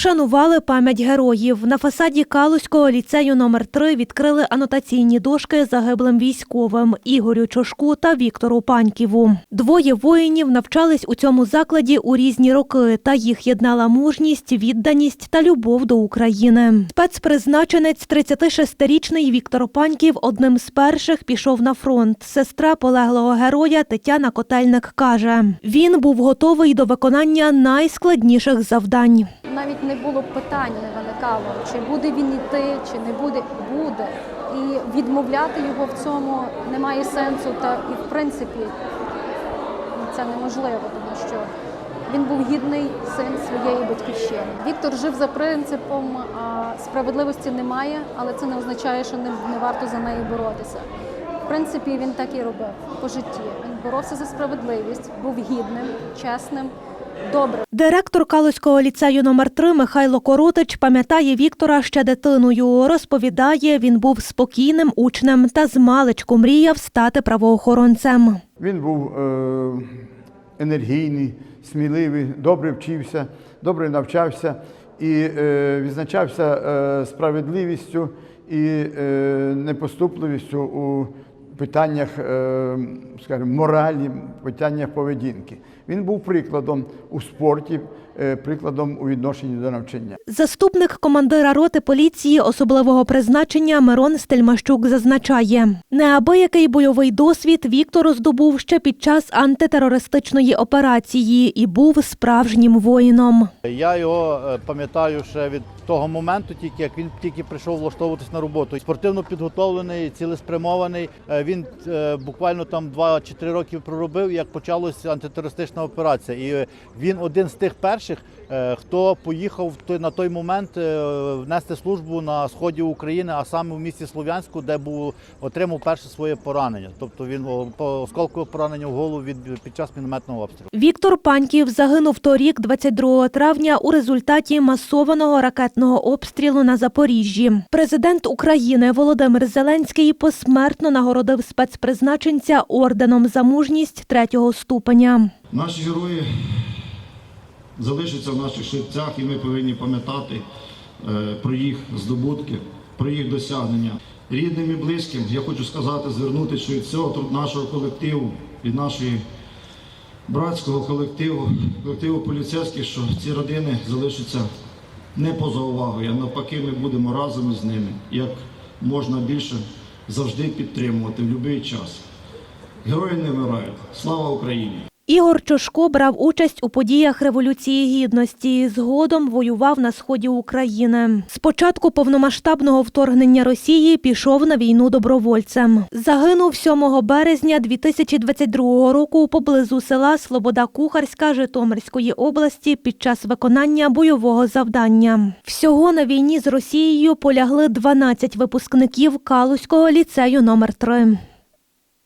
Вшанували пам'ять героїв. На фасаді Калузького ліцею номер 3 відкрили анотаційні дошки загиблим військовим Ігорю Чошку та Віктору Паньківу. Двоє воїнів навчались у цьому закладі у різні роки, та їх єднала мужність, відданість та любов до України. Спецпризначенець 36-річний Віктор Паньків одним з перших пішов на фронт. Сестра полеглого героя Тетяна Котельник каже: він був готовий до виконання найскладніших завдань. Навіть не було питань, не виникало, чи буде він йти, чи не буде. Буде. І відмовляти його в цьому немає сенсу. Та і в принципі це неможливо, тому що він був гідний син своєї батьківщини. Віктор жив за принципом справедливості немає, але це не означає, що не, не варто за неї боротися. В принципі, він так і робив по житті. Він боровся за справедливість, був гідним, чесним, добрим. Директор Калузького ліцею номер 3 Михайло Коротич пам'ятає Віктора ще дитиною. Розповідає, він був спокійним учнем та змалечку мріяв стати правоохоронцем. Він був е, енергійний, сміливий, добре вчився, добре навчався і е, відзначався е, справедливістю і е, непоступливістю у питаннях, е, скажімо, моралі, питаннях поведінки. Він був прикладом у спорті, е, прикладом у відношенні до навчання. Заступник командира роти поліції особливого призначення Мирон Стельмащук зазначає, неабиякий бойовий досвід Віктор здобув ще під час антитерористичної операції і був справжнім воїном. Я його е, пам'ятаю ще від того моменту, тільки як він тільки прийшов влаштовуватись на роботу. Спортивно підготовлений, цілеспрямований. Е, Він е, буквально там 2 чи 3 роки проробив, як почалася антитерористична операція. І він один з тих перших, е, хто поїхав на той момент е, внести службу на сході України, а саме в місті Слов'янську, де був отримав перше своє поранення. Тобто він по осколкове поранення в голову від під час мінометного обстрілу. Віктор Паньків загинув торік, 22 травня, у результаті масованого ракетного обстрілу на Запоріжжі. Президент України Володимир Зеленський посмертно нагородив спецпризначенця орденом за мужність третього ступеня. Наші герої залишаться в наших серцях, і ми повинні пам'ятати е, про їх здобутки, про їх досягнення. Рідним і близьким я хочу сказати, звернутися від цього нашого колективу, від нашої братського колективу, колективу поліцейських, що ці родини залишаться не поза увагою, а навпаки, ми будемо разом з ними, як можна більше завжди підтримувати в будь-який час. Герої не вмирають. Слава Україні! Ігор Чошко брав участь у подіях Революції Гідності. Згодом воював на сході України. З початку повномасштабного вторгнення Росії пішов на війну добровольцем. Загинув 7 березня 2022 року поблизу села Слобода Кухарська Житомирської області під час виконання бойового завдання. Всього на війні з Росією полягли 12 випускників Калузького ліцею номер 3